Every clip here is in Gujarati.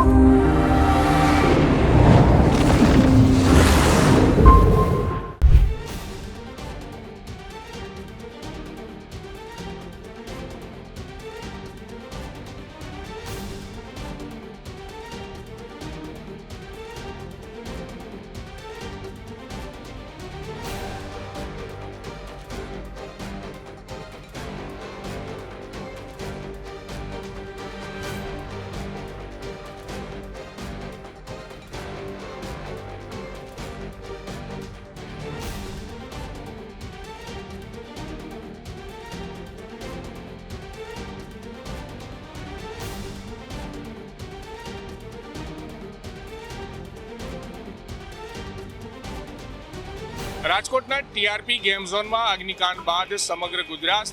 Whoa. રાજકોટના ટીઆરપી ગેમ ઝોનમાં અગ્નિકાંડ બાદ સમગ્ર ગુજરાત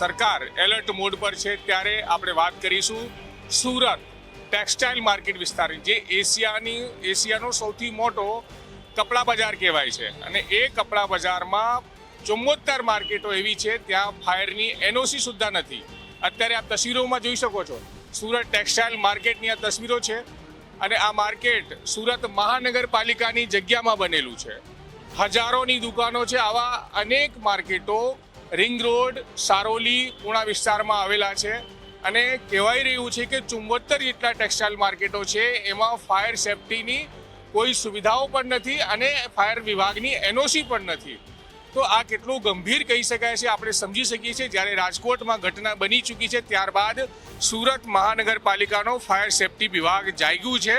સરકાર એલર્ટ મોડ પર છે. ત્યારે આપણે વાત કરીશું સુરત ટેક્સટાઇલ માર્કેટ વિસ્તારની, જે એશિયાની, એશિયાનો સૌથી મોટો કપડા બજાર કહેવાય છે. અને એ કપડા બજારમાં ચુમ્મોતેર માર્કેટો એવી છે, ત્યાં ફાયરની એનઓસી સુદ્ધા નથી. અત્યારે આપ તસવીરોમાં જોઈ શકો છો, સુરત ટેક્સટાઇલ માર્કેટની આ તસવીરો છે. અને આ માર્કેટ સુરત મહાનગરપાલિકાની જગ્યામાં બનેલું છે. હજારોની દુકાનો છે. આવા અનેક માર્કેટો રિંગ રોડ, સારોલી પૂણા વિસ્તારમાં આવેલા છે. અને કહેવાય રહ્યું છે કે ચુંબોતેર જેટલા ટેક્સટાઇલ માર્કેટો છે, એમાં ફાયર સેફટીની કોઈ સુવિધાઓ પણ નથી અને ફાયર વિભાગની એનઓસી પણ નથી. તો આ કેટલું ગંભીર કહી શકાય છે? આપણે સમજી શકીએ છીએ. જ્યારે રાજકોટમાં ઘટના બની ચૂકી છે, ત્યારબાદ સુરત મહાનગરપાલિકાનો ફાયર સેફટી વિભાગ જાગ્યું છે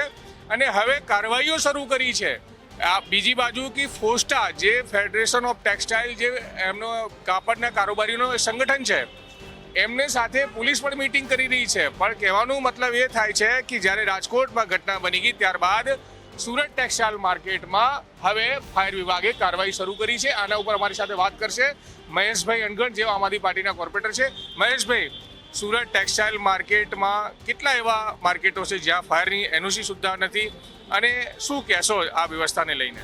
અને હવે કાર્યવાહીઓ શરૂ કરી છે. બીજી બાજુ કે ફોસ્ટા જે ફેડરેશન ઓફ ટેક્સટાઇલ જે એમનો કાપડના કારોબારીનો સંગઠન છે, એમને સાથે પોલીસ પણ મીટિંગ કરી રહી છે. પણ કહેવાનું મતલબ એ થાય છે કે જ્યારે રાજકોટમાં ઘટના બની ગઈ ત્યારબાદ સુરત ટેક્સટાઇલ માર્કેટમાં હવે ફાયર વિભાગે કાર્યવાહી શરૂ કરી છે. આના ઉપર અમારી સાથે વાત કરશે મહેશભાઈ અનગણ જેઓ આમ આદમી પાર્ટીના કોર્પોરેટર છે. મહેશભાઈ સુરત ટેક્સટાઇલ માર્કેટમાં કેટલા એવા માર્કેટો છે જ્યાં ફાયરની એનઓસી સુદ્ધા નથી? અને શું કહેશો આ વ્યવસ્થાને લઈને?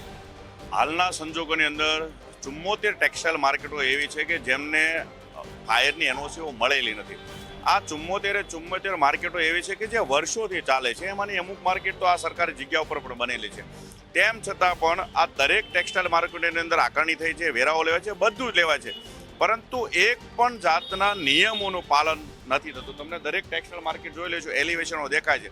હાલના સંજોગોની અંદર ચુમ્મોતેર ટેક્સટાઇલ માર્કેટો એવી છે કે જેમને ફાયરની એનઓસીઓ મળેલી નથી. આ ચુમ્મોતેરે ચુમ્મોતેર માર્કેટો એવી છે કે જે વર્ષોથી ચાલે છે. એમાંની અમુક માર્કેટ તો આ સરકારી જગ્યા ઉપર પણ બનેલી છે. તેમ છતાં પણ આ દરેક ટેક્સટાઇલ માર્કેટની અંદર આકારણી થઈ છે, વેરાઓ લેવાય છે, બધું જ લેવાય છે. પરંતુ એક પણ જાતના નિયમોનું પાલન નથી થતું. તમને દરેક ટેક્સટાઇલ માર્કેટ જોઈ લેજો એલિવેશનો દેખાય છે.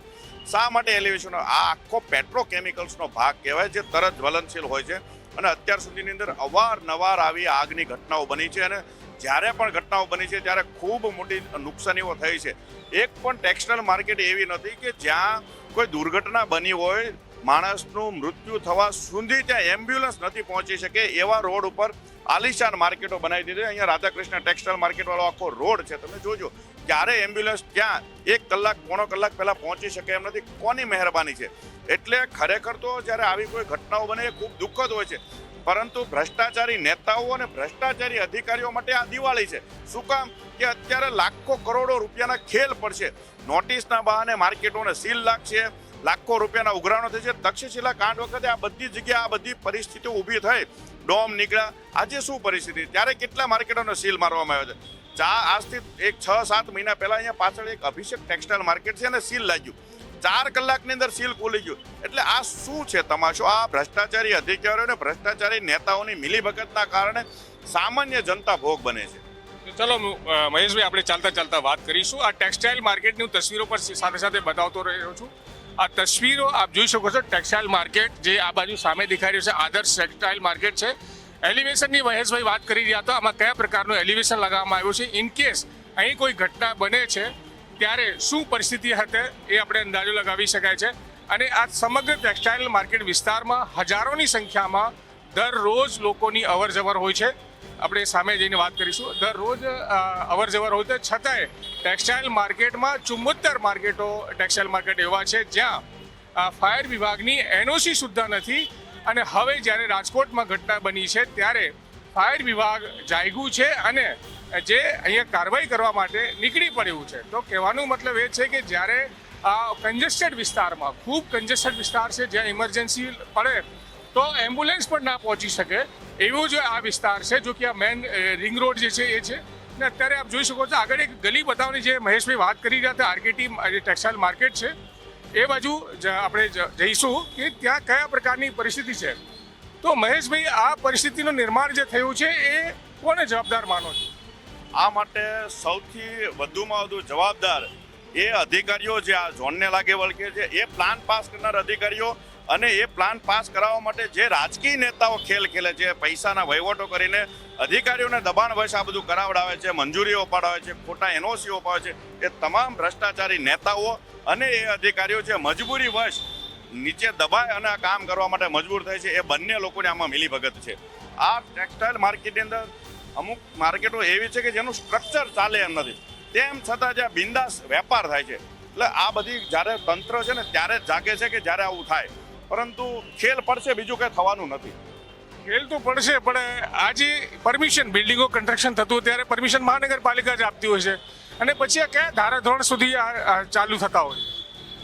શા માટે એલિવેશનો આ આખો પેટ્રોકેમિકલ્સનો ભાગ કહેવાય જે તરત જ્વલનશીલ હોય છે અને અત્યાર સુધીની અંદર અવારનવાર આવી આગની ઘટનાઓ બની છે અને જ્યારે પણ ઘટનાઓ બની છે ત્યારે ખૂબ મોટી નુકસાનીઓ થઈ છે. એક પણ ટેક્સટાઇલ માર્કેટ એવી નથી કે જ્યાં કોઈ દુર્ઘટના બની હોય, માણસનું મૃત્યુ થવા સુધી ત્યાં એમ્બ્યુલન્સ નથી પહોંચી શકે એવા રોડ ઉપર આલિશાન માર્કેટો બનાવી દીધી. અહીંયા રાધાકૃષ્ણ ટેક્સટાઇલ માર્કેટ વાળો આખો રોડ છે. તમે જોજો, ક્યારે એમ્બ્યુલન્સ ત્યાં એક કલાક, પોણો કલાક પહેલા પહોંચી શકે એમ નથી. કોની મહેરબાની છે? એટલે ખરેખર તો જ્યારે આવી કોઈ ઘટનાઓ બને, એ ખૂબ દુઃખદ હોય છે. પરંતુ ભ્રષ્ટાચારી નેતાઓ અને ભ્રષ્ટાચારી અધિકારીઓ માટે આ દિવાળી છે. શું કામ? કે અત્યારે લાખો કરોડો રૂપિયાના ખેલ પડશે. નોટિસના બહાને માર્કેટોને સીલ લાગશે. લાખો રૂપિયાના ઉઘરાણો થશે. તક્ષશિલા કાંડ વખતે આ બધી જગ્યાએ આ બધી પરિસ્થિતિઓ ઊભી થઈ. ડોમ નીકળ્યા. આજે શું પરિસ્થિતિ? ત્યારે કેટલા માર્કેટોને સીલ મારવામાં આવ્યો છે? ચા આજથી એક છ, સાત મહિના પહેલાં અહીંયા પાછળ એક અભિષેક ટેક્સટાઇલ માર્કેટ છે અને સીલ લાગ્યું. ચાર કલાકની અંદર સીલ ખોલી ગયું. એટલે આ શું છે તમાશો? આ ભ્રષ્ટાચારી અધિકારીઓ અને ભ્રષ્ટાચારી નેતાઓની મિલીભગતના કારણે સામાન્ય જનતા ભોગ બને છે. ચલો મહેશભાઈ, આપણે ચાલતા ચાલતા વાત કરીશું. આ ટેક્સટાઇલ માર્કેટની તસવીરો પર સાથે સાથે બતાવતો રહ્યો છું. આ તસવીરો આપ જોઈ શકો છો ટેક્સટાઇલ માર્કેટ જે આ બાજુ સામે દેખાઈ રહ્યું છે, આદર્શ ટેક્સટાઇલ માર્કેટ છે. એલિવેશનની મહેશભાઈ વાત કરી રહ્યા હતા, આમાં કયા પ્રકારનું એલિવેશન લગાવવામાં આવ્યું છે? ઇન કેસ અહીં કોઈ ઘટના બને છે, ત્યારે શું પરિસ્થિતિ હશે એ આપણે અંદાજો લગાવી શકાય છે. અને આ સમગ્ર ટેક્સટાઇલ માર્કેટ વિસ્તારમાં હજારોની સંખ્યામાં દરરોજ લોકોની અવર જવર હોય છે. આપણે સામે જઈને વાત કરીશું. દરરોજ અવર જવર હોય તો છતાંય ટેક્સટાઇલ માર્કેટમાં ચુમ્મોતેર માર્કેટો ટેક્સટાઇલ માર્કેટ એવા છે જ્યાં ફાયર વિભાગની એનઓસી સુદ્ધા નથી અને હવે જ્યારે રાજકોટમાં ઘટના બની છે ત્યારે ફાયર વિભાગ જાગ્યું છે અને જે અહીંયા કાર્યવાહી કરવા માટે નીકળી પડ્યું છે. તો કહેવાનો મતલબ એ છે કે જ્યારે આ કન્જેસ્ટેડ વિસ્તારમાં, ખૂબ કન્જેસ્ટેડ વિસ્તાર છે જ્યાં ઇમરજન્સી પડે, તો એમ્બ્યુલન્સ પણ ના પહોંચી શકે એવું જ આ વિસ્તાર છે, જો કે આ મેન રિંગ રોડ જે છે એ છે. ને અત્યારે આપ જોઈ શકો છો આગળ એક ગલી બતાવવાની જે મહેશભાઈ વાત કરી રહ્યા હતા આરકેટી ટેક્સટાઇલ માર્કેટ છે, એ બાજુ આપણે જઈશું કે ત્યાં કયા પ્રકારની પરિસ્થિતિ છે. તો મહેશભાઈ, આ પરિસ્થિતિનું નિર્માણ જે થયું છે, એ કોને જવાબદાર માનો છો? આ માટે સૌથી વધુમાં વધુ જવાબદાર એ અધિકારીઓ જે આ ઝોનને લાગે વળગે છે, એ પ્લાન પાસ કરનાર અધિકારીઓ અને એ પ્લાન પાસ કરાવવા માટે જે રાજકીય નેતાઓ ખેલ ખેલે છે, પૈસાના વહીવટો કરીને અધિકારીઓને દબાણ વશ આ બધું કરાવડાવે છે, મંજૂરીઓ અપાડાવે છે, ખોટા એનઓસીઓ અપાવે છે, એ તમામ ભ્રષ્ટાચારી નેતાઓ અને એ અધિકારીઓ જે મજબૂરી વશ નીચે દબાય અને આ કામ કરવા માટે મજબૂર થાય છે, એ બંને લોકોને આમાં મિલીભગત છે. આ ટેક્સટાઇલ માર્કેટની અંદર અમુક માર્કેટો એવી છે કે જેનું સ્ટ્રક્ચર ચાલે એમ નથી. તેમ છતાં જ્યાં બિંદાસ વેપાર થાય છે, એટલે આ બધી જ્યારે તંત્ર છે ને ત્યારે જ જાગે છે કે જ્યારે આવું થાય. પરંતુ ખેલ પડશે બીજું કંઈ થવાનું નથી. ખેલ તો પડશે પણ આજે પરમિશન બિલ્ડિંગો કન્સ્ટ્રક્શન થતું ત્યારે પરમિશન મહાનગરપાલિકા જ આપતી હોય છે. અને પછી આ કયા ધારાધોરણ સુધી ચાલુ થતા હોય?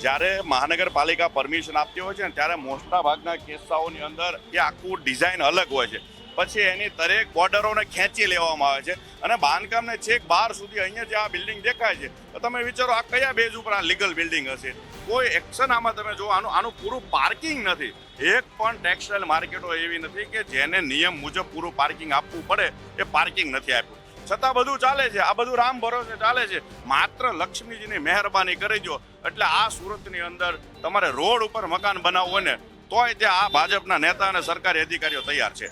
જ્યારે મહાનગરપાલિકા પરમિશન આપતી હોય છે ને ત્યારે મોટા ભાગના કિસ્સાઓની અંદર એ આખું ડિઝાઇન અલગ હોય છે. પછી એની દરેક બોર્ડરોને ખેંચી લેવામાં આવે છે. અને બાંધકામને છેક બહાર સુધી અહીંયા જે આ બિલ્ડિંગ દેખાય છે, તો તમે વિચારો આ કયા બેઝ ઉપર આ લીગલ બિલ્ડિંગ હશે? કોઈ એક્શન આમાં તમે જો આનું આનું પૂરું પાર્કિંગ નથી. એક પણ ટેક્સટાઇલ માર્કેટો એવી નથી કે જેને નિયમ મુજબ પૂરું પાર્કિંગ આપવું પડે, એ પાર્કિંગ નથી આપ્યું. છતાં બધું ચાલે છે, આ બધું રામ ભરોસે ચાલે છે. માત્ર લક્ષ્મીજીની મહેરબાની કરી દો. એટલે આ સુરતની અંદર તમારે રોડ ઉપર મકાન બનાવવું હોય ને, તોય ત્યાં આ ભાજપના નેતા અને સરકારી અધિકારીઓ તૈયાર છે.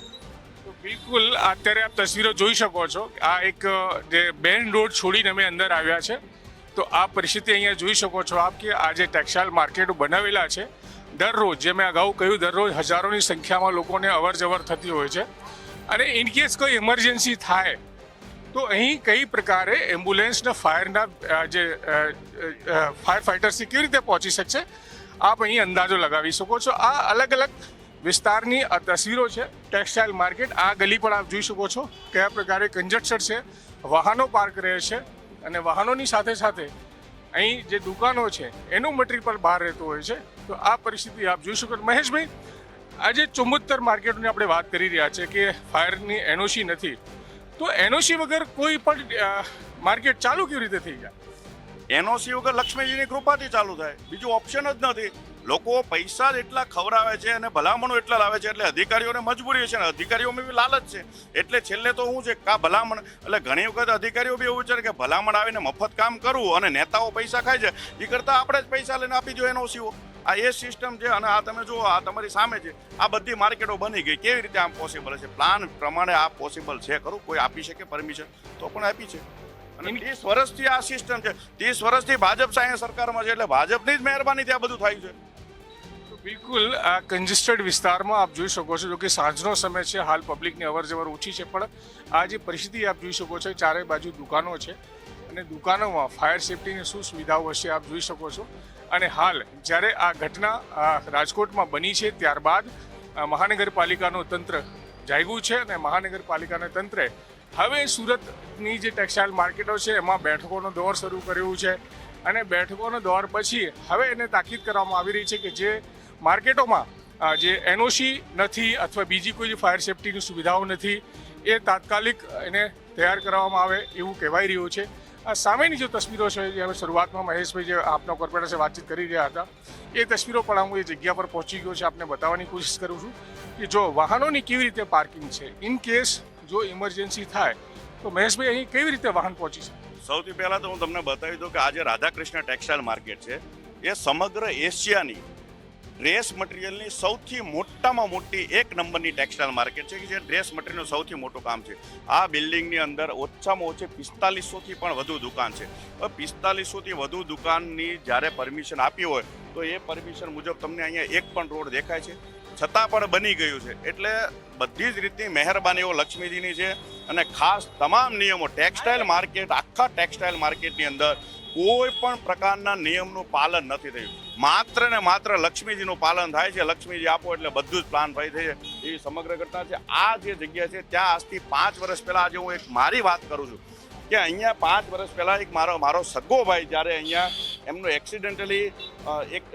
બિલકુલ અત્યારે આપ તસવીરો જોઈ શકો છો આ એક જે બેન રોડ છોડીને અમે અંદર આવ્યા છે. તો આ પરિસ્થિતિ અહીંયા જોઈ શકો છો આપ કે આ જે ટેક્સટાઇલ માર્કેટો બનાવેલા છે, દરરોજ જે મેં અગાઉ કહ્યું દરરોજ હજારોની સંખ્યામાં લોકોને અવર જવર થતી હોય છે. અને ઇન કેસ કોઈ ઇમરજન્સી થાય, તો અહીં કઈ પ્રકારે એમ્બ્યુલન્સના ફાયરના જે ફાયર ફાઇટર્સથી કેવી રીતે પહોંચી શકશે, આપ અહીં અંદાજો લગાવી શકો છો. આ અલગ અલગ વિસ્તારની આ તસવીરો છે. ટેક્સટાઇલ માર્કેટ, આ ગલી પણ આપ જોઈ શકો છો. કયા પ્રકારે કંજક્શન છે. વાહનો પાર્ક રહે છે અને વાહનોની સાથે સાથે અહીં જે દુકાનો છે, એનું મટીરિયલ બહાર રહેતું હોય છે. તો આ પરિસ્થિતિ આપ જોઈ શકો. મહેશભાઈ, આજે ચુંબોત્તર માર્કેટોની આપણે વાત કરી રહ્યા છે કે ફાયરની એનઓસી નથી. તો એનઓસી વગર કોઈ પણ માર્કેટ ચાલુ કેવી રીતે થઈ જાય? એનઓસી વગર લક્ષ્મીજીની કૃપાથી ચાલુ થાય. બીજું ઓપ્શન જ નથી. લોકો પૈસા જ એટલા ખવડાવે છે અને ભલામણો એટલા લાવે છે એટલે અધિકારીઓને મજબૂરી છે અને અધિકારીઓમાં બી લાલચ છે. એટલે છેલ્લે તો શું છે કા ભલામણ એટલે ઘણી વખત અધિકારીઓ બી એવું વિચારે કે ભલામણ આવીને મફત કામ કરવું અને નેતાઓ પૈસા ખાય છે એ કરતાં આપણે જ પૈસા લઈને આપી દો એનઓસીઓ. આ એ સિસ્ટમ છે અને આ તમે જુઓ આ તમારી સામે છે. આ બધી માર્કેટો બની ગઈ. કેવી રીતે આમ પોસિબલ છે પ્લાન પ્રમાણે આ પોસિબલ છે ખરું? કોઈ આપી શકે પરમિશન તો પણ આપી છે. અને ત્રીસ વર્ષથી આ સિસ્ટમ છે. ત્રીસ વર્ષથી ભાજપ સાંઈ સરકારમાં છે એટલે ભાજપની જ મહેરબાની ત્યાં બધું થાય છે. બિલકુલ, આ કન્જેસ્ટેડ વિસ્તારમાં આપ જોઈ શકો છો જો કે સાંજનો સમય છે, હાલ પબ્લિકની અવર જવર ઓછી છે, પણ આ જે પરિસ્થિતિ આપ જોઈ શકો છો ચારે બાજુ દુકાનો છે અને દુકાનોમાં ફાયર સેફટીની શું સુવિધાઓ હશે આપ જોઈ શકો છો. અને હાલ, જ્યારે આ ઘટના રાજકોટમાં બની છે, ત્યારબાદ મહાનગરપાલિકાનું તંત્ર જાગ્યું છે અને મહાનગરપાલિકાના તંત્રે હવે સુરતની જે ટેક્સટાઇલ માર્કેટો છે, એમાં બેઠકોનો દોર શરૂ કર્યું છે. અને બેઠકોનો દોર પછી હવે એને તાકીદ કરવામાં આવી રહી છે કે જે માર્કેટોમાં જે એનઓસી નથી અથવા બીજી કોઈ ફાયર સેફટીની સુવિધાઓ નથી, એ તાત્કાલિક એને તૈયાર કરવામાં આવે એવું કહેવાય રહ્યું છે. સામેની જે તસવીરો છે, જે અમે શરૂઆતમાં મહેશભાઈ જે આપના કોર્પોરેટર સાથે વાતચીત કરી રહ્યા હતા, એ તસવીરો પણ હું એ જગ્યા પર પહોંચી ગયો છે, આપને બતાવવાની કોશિશ કરું છું કે જો વાહનોની કેવી રીતે પાર્કિંગ છે, ઇન કેસ જો ઇમરજન્સી થાય, તો મહેશભાઈ અહીં કેવી રીતે વાહન પહોંચી શકે? સૌથી પહેલાં તો હું તમને બતાવી દઉં કે આજે રાધાકૃષ્ણ ટેક્સટાઇલ માર્કેટ છે. એ સમગ્ર એશિયાની ડ્રેસ મટીરિયલની સૌથી મોટામાં મોટી એક નંબરની ટેક્સટાઇલ માર્કેટ છે કે જે ડ્રેસ મટીરિયલનું સૌથી મોટું કામ છે. આ બિલ્ડિંગની અંદર ઓછામાં ઓછી પિસ્તાલીસોથી પણ વધુ દુકાન છે. હવે પિસ્તાલીસોથી વધુ દુકાનની જ્યારે પરમિશન આપી હોય, તો એ પરમિશન મુજબ તમને અહીંયા એક પણ રોડ દેખાય છે. છતાં પણ બની ગયું છે. એટલે બધી જ રીતની મહેરબાનીઓ લક્ષ્મીજીની છે અને ખાસ તમામ નિયમો, ટેક્સટાઇલ માર્કેટ, આખા ટેક્સટાઇલ માર્કેટની અંદર કોઈ પણ પ્રકારના નિયમનું પાલન નથી થયું. માત્ર ને માત્ર લક્ષ્મીજીનું પાલન થાય છે. લક્ષ્મીજી આપો એટલે બધું જ પ્લાન ભાઈ થઈ જાય. એવી સમગ્ર ઘટના છે. આ જે જગ્યા છે, ત્યાં આજથી પાંચ વર્ષ પહેલા આજે હું એક મારી વાત કરું છું કે અહીંયા પાંચ વર્ષ પહેલા એક મારો મારો સગો ભાઈ જ્યારે અહીંયા એમનું એક્સિડેન્ટલી એક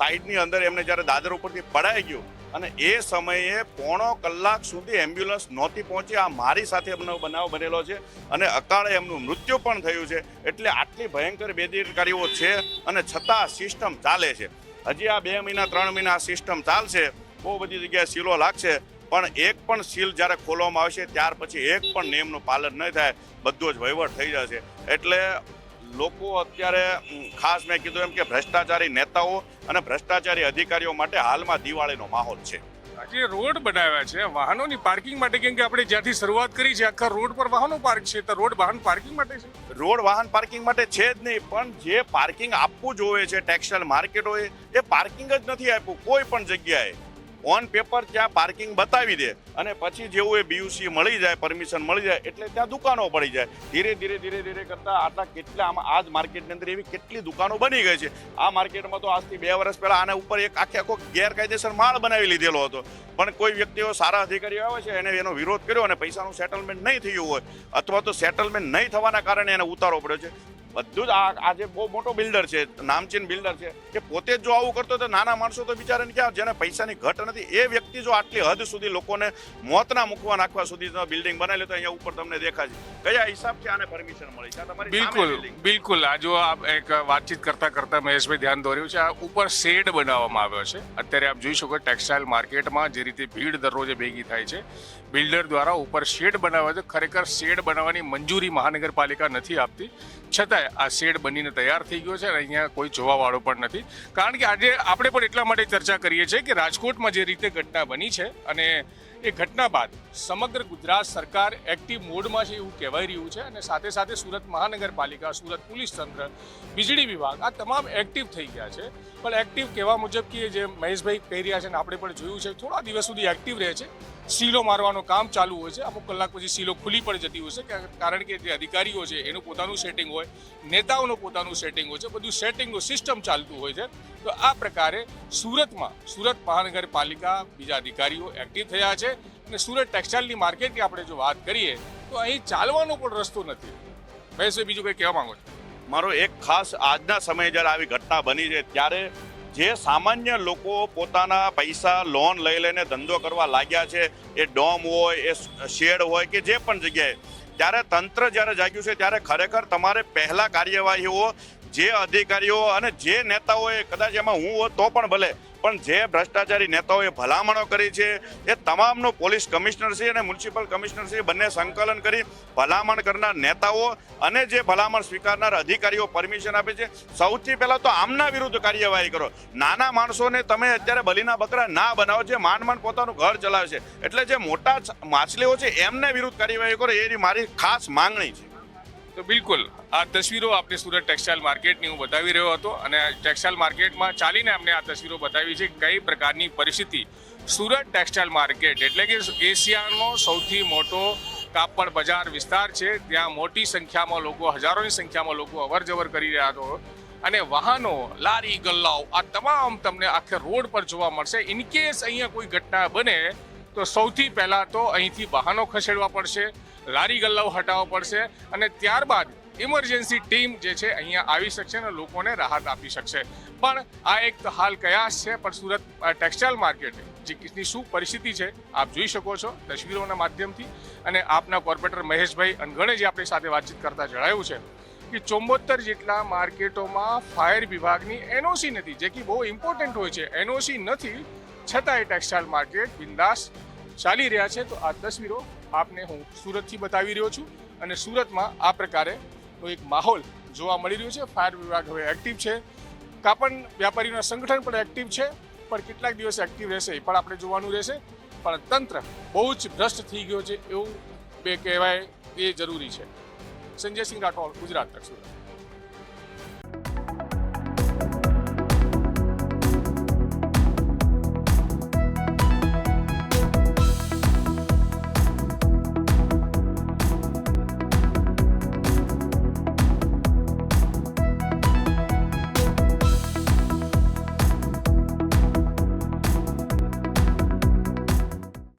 સાઈડની અંદર એમને જ્યારે દાદર ઉપરથી પડાઈ ગયું અને એ સમયે પોણો કલાક સુધી એમ્બ્યુલન્સ નહોતી પહોંચી. આ મારી સાથે એમનો બનાવ બનેલો છે અને અકાળે એમનું મૃત્યુ પણ થયું છે. એટલે આટલી ભયંકર બેદરકારીઓ છે અને છતાં સિસ્ટમ ચાલે છે. હજી આ બે મહિના, ત્રણ મહિના આ સિસ્ટમ ચાલશે. બહુ બધી જગ્યાએ સીલો લાગશે. પણ એક પણ સીલ જ્યારે ખોલવામાં આવશે, ત્યાર પછી એક પણ નિયમનું પાલન નહીં થાય. બધો જ વહીવટ થઈ જશે. એટલે લોકો અત્યારે ખાસ મેં કીધું એમ કે ભ્રષ્ટાચારી નેતાઓ અને ભ્રષ્ટાચારી અધિકારીઓ માટે હાલમાં દિવાળીનો માહોલ છે. આજે રોડ બનાવ્યા છે. વાહનોની પાર્કિંગ માટે કેમ કે આપણે જ્યાંથી શરૂઆત કરી છે આખા રોડ પર વાહનો પાર્ક છે તો રોડ વાહન પાર્કિંગ માટે છે? રોડ વાહન પાર્કિંગ માટે છે જ નહીં પણ જે પાર્કિંગ આપવું જોઈએ છે ટેક્સટાઇલ માર્કેટોએ એ પાર્કિંગ જ નથી આપ્યું. કોઈ પણ જગ્યાએ. ઓન પેપર ત્યાં પાર્કિંગ બતાવી દે. અને પછી જેવું એ બીયુસી મળી જાય પરમિશન મળી જાય, એટલે ત્યાં દુકાનો પડી જાય. ધીરે ધીરે ધીરે ધીરે કરતા આટલા કેટલા આમાં આ જ માર્કેટની અંદર એવી કેટલી દુકાનો બની ગઈ છે. આ માર્કેટમાં તો આજથી બે વર્ષ પહેલા આના ઉપર એક આખે આખો ગેરકાયદેસર માળ બનાવી લીધેલો હતો. પણ કોઈ વ્યક્તિઓ સારા અધિકારીઓ આવે છે, એને એનો વિરોધ કર્યો અને પૈસાનું સેટલમેન્ટ નહીં થયું હોય, અથવા તો સેટલમેન્ટ નહીં થવાના કારણે એને ઉતારો પડ્યો છે. બધું જ આ આજે બહુ મોટો બિલ્ડર છે, નામચીન બિલ્ડર છે કે પોતે જ જો આવું કરતો તો નાના માણસો તો બિચારાને ક્યાં, જેને પૈસાની ઘટ નથી, એ વ્યક્તિ જો આટલી હદ સુધી લોકોને મોતના મૂકવા નાખવા સુધી બિલ્ડિંગ બનાવી તો અહીંયા ઉપર તમને દેખાય છે કયા હિસાબથી આને પરમિશન મળી છે? તમારી બિલકુલ. બિલકુલ. આ જો આપ એક વાતચીત કરતા કરતા મહેશભાઈ ધ્યાન દોર્યું છે આ ઉપર શેડ બનાવવામાં આવ્યો છે. અત્યારે આપ જોઈ શકો ટેક્સટાઇલ માર્કેટમાં જે રીતે ભીડ દરરોજે ભેગી થાય છે બિલ્ડર દ્વારા ઉપર શેડ બનાવ્યો છે. ખરેખર શેડ બનાવવાની મંજૂરી મહાનગરપાલિકા નથી આપતી. છતાંય આ શેડ બનીને તૈયાર થઈ ગયો છે અને અહીંયા કોઈ જોવાવાળો પણ નથી. કારણ કે આજે આપણે પણ એટલા માટે ચર્ચા કરીએ છીએ કે રાજકોટમાં જે રીતે ઘટના બની છે અને એ ઘટના બાદ સમગ્ર ગુજરાત સરકાર એક્ટિવ મોડમાં છે એવું કહેવાઈ રહ્યું છે અને સાથે સાથે સુરત મહાનગરપાલિકા, સુરત પોલીસ તંત્ર, વીજળી વિભાગ આ તમામ એક્ટિવ થઈ ગયા છે. પણ એક્ટિવ કહેવા મુજબ કે જે મહેશભાઈ કહી રહ્યા છે ને આપણે પણ જોયું છે, થોડા દિવસ સુધી એક્ટિવ રહે છે. સીલો મારવાનું કામ ચાલુ હોય છે. અમુક કલાક પછી સીલો ખુલી પણ જતી હોય છે, કારણ કે જે અધિકારીઓ છે, એનું પોતાનું સેટિંગ હોય, નેતાઓનું પોતાનું સેટિંગ હોય છે, બધું સેટિંગનું સિસ્ટમ ચાલતું હોય છે. તો આ પ્રકારે સુરતમાં, સુરત મહાનગરપાલિકા બીજા અધિકારીઓ એક્ટિવ થયા છે અને સુરત ટેક્સટાઇલની માર્કેટની આપણે જો વાત કરીએ, તો અહીં ચાલવાનો પણ રસ્તો નથી. મહેશભાઈ, બીજું કંઈ કહેવા માગો છો? મારો એક ખાસ આજના સમયે જ્યારે આવી ઘટના બની છે, ત્યારે જે સામાન્ય લોકો પોતાના પૈસા લોન લઈ લઈને ધંધો કરવા લાગ્યા છે, એ ડોમ હોય, એ શેડ હોય કે જે પણ જગ્યાએ, ત્યારે તંત્ર જ્યારે જાગ્યું છે, ત્યારે ખરેખર તમારે પહેલાં કાર્યવાહીઓ જે અધિકારીઓ અને જે નેતાઓએ કદાચ એમાં હું હોત તો પણ ભલે, પણ જે ભ્રષ્ટાચારી નેતાઓએ ભલામણો કરી છે, એ તમામનો પોલીસ કમિશનરશ્રી અને મ્યુનિસિપલ કમિશનરશ્રી બંને સંકલન કરી ભલામણ કરનાર નેતાઓ અને જે ભલામણ સ્વીકારનાર અધિકારીઓ પરમિશન આપે છે. સૌથી પહેલા તો આમના વિરુદ્ધ કાર્યવાહી કરો. નાના માણસોને તમે અત્યારે બલીના બકરા ના બનાવો જે માંડ માંડ પોતાનું ઘર ચલાવે છે. એટલે જે મોટા માછલીઓ છે એમને વિરુદ્ધ કાર્યવાહી કરો, એની મારી ખાસ માંગણી છે. તો બિલકુલ, આ તસવીરો આપણે સુરત ટેક્સટાઇલ માર્કેટની હું બતાવી રહ્યો હતો અને ટેક્સટાઇલ માર્કેટમાં ચાલીને અમને આ તસવીરો બતાવી છે કઈ પ્રકારની પરિસ્થિતિ સુરત ટેક્સટાઇલ માર્કેટ. એટલે કે એશિયાનો સૌથી મોટો કાપડ બજાર વિસ્તાર છે. ત્યાં મોટી સંખ્યામાં લોકો, હજારોની સંખ્યામાં લોકો અવર જવર કરી રહ્યા હતો અને વાહનો, લારી, ગલ્લાઓ, આ તમામ તમને આખે રોડ પર જોવા મળશે. ઇન કેસ અહીંયા કોઈ ઘટના બને, તો સૌથી પહેલાં તો અહીંથી વાહનો ખસેડવા પડશે. લારી ગલ્લાઓ હટાવવા પડશે અને ત્યારબાદ ઇમરજન્સી ટીમ જે છે અહીંયા આવી શકશે અને લોકોને રાહત આપી શકશે. પણ આ એક હાલ કયાસ છે, પણ સુરત ટેક્સટાઇલ માર્કેટ કેટલી શું પરિસ્થિતિ છે, આપ જોઈ શકો છો તસવીરોના માધ્યમથી. અને આપના કોર્પોરેટર મહેશભાઈ અનગણે જે આપણી સાથે વાતચીત કરતા જણાવ્યું છે કે ચોંબોતેર જેટલા માર્કેટોમાં ફાયર વિભાગની એનઓસી નથી, જે કે બહુ ઇમ્પોર્ટન્ટ હોય છે, એનઓસી નથી. છતાંય ટેક્સટાઇલ માર્કેટ બિંદાસ ચાલી રહ્યા છે. તો આ તસવીરો આપને હું સુરતથી બતાવી રહ્યો છું અને સુરતમાં આ પ્રકારે એક માહોલ જોવા મળી રહ્યો છે. ફાયર વિભાગ હવે એક્ટિવ છે. કાપડ વ્યાપારીના સંગઠન પણ એક્ટિવ છે. પણ કેટલાક દિવસ એક્ટિવ રહેશે એ પણ આપણે જોવાનું રહેશે. પણ તંત્ર બહુ જ ભ્રષ્ટ થઈ ગયો છે એવું બે કહેવાય એ જરૂરી છે. સંજયસિંહ રાઠોડ, ગુજરાત તક સુરત.